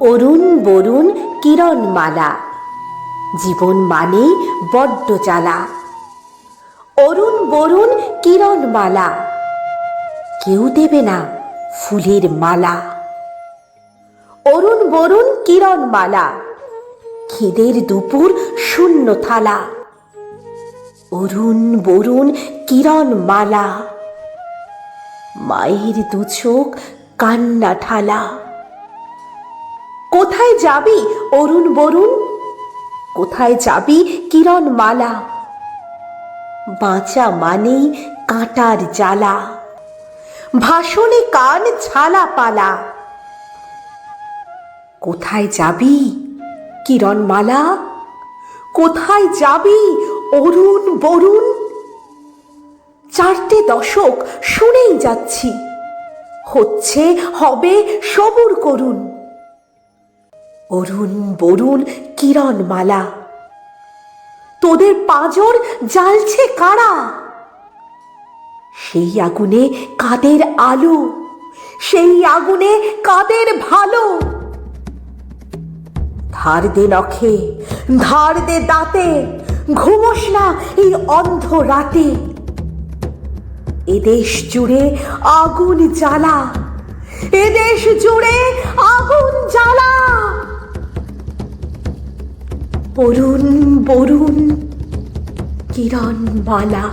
অরুণ বরুণ কিরণমালা। জীবন মানেই বড্ড জ্বালা। অরুণ বরুণ কিরণমালা। কেউ দেবে না ফুলের মালা। অরুণ বরুণ কিরণমালা। খিদের দুপুর শূন্য থালা। অরুণ বরুণ কিরণমালা। মায়ের দু চোখ কান্না ঠালা। কোথায় যাবি, অরুণ বরুণ? কোথায় যাবি কিরণ মালা বাঁচা মানেই কাঁটার জ্বালা। ভাষণে কান ছালা পালা। কোথায় যাবি কিরণ মালা কোথায় যাবি, অরুণ বরুণ? চারটে দশক শুনেই যাচ্ছি। হচ্ছে, হবে সবুর করুন অরুণ বরুণ কিরণ মালা তোদের পাঁজর জ্বালছে কারা? সেই আগুনে কাদের আলো? সেই আগুনে কাদের ভালো? ধার দে নখে, ধার দে দাঁতে, ঘুমোস না এই অন্ধ রাতে। এদেশ জুড়ে আগুন জ্বালা এদেশ জুড়ে আগুন জ্বালা। বরুণ বরুণ কিরণ মালা